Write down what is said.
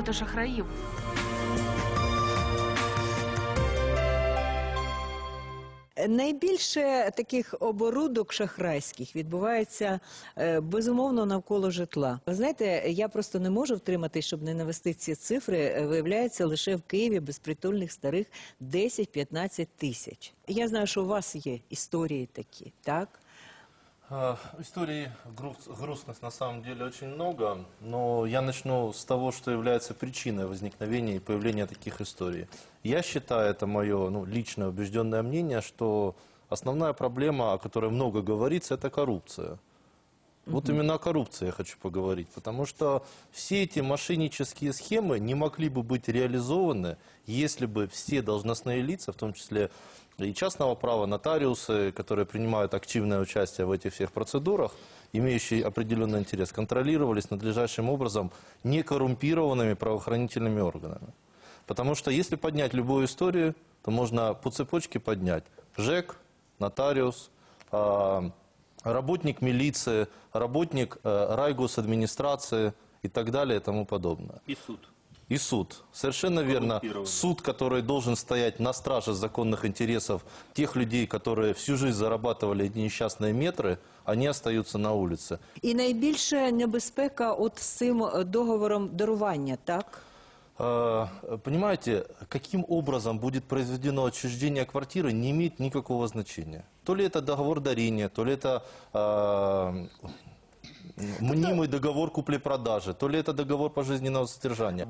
до шахраїв. Найбільше таких оборудок шахрайських відбувається е, безумовно навколо житла. Ви знаєте, я просто не можу втриматись, щоб не навести ці цифри. Е, Виявляється, лише в Києві безпритульних старих 10-15 тисяч. Я знаю, що у вас є історії такі, так? Э, Историй грустных на самом деле очень много, но я начну с того, что является причиной возникновения и появления таких историй. Я считаю, это мое ну, личное убежденное мнение, что основная проблема, о которой много говорится, это коррупция. Вот именно о коррупции я хочу поговорить, потому что все эти мошеннические схемы не могли бы быть реализованы, если бы все должностные лица, в том числе и частного права, нотариусы, которые принимают активное участие в этих всех процедурах, имеющие определенный интерес, контролировались надлежащим образом некоррумпированными правоохранительными органами. Потому что если поднять любую историю, то можно по цепочке поднять ЖЭК, нотариус, а, работник милиции, работник э, райгосадминистрации и так далее и тому подобное. И суд. И суд. Совершенно верно. Суд, который должен стоять на страже законных интересов тех людей, которые всю жизнь зарабатывали эти несчастные метры, они остаются на улице. І найбільша небезпека от з цим договором дарування, так? Э, Понимаете, каким образом будет произведено отчуждение квартиры, не имеет никакого значения. То ли это договор дарения, то ли это э, мнимый договор купли-продажи, то ли это договор пожизненного содержания.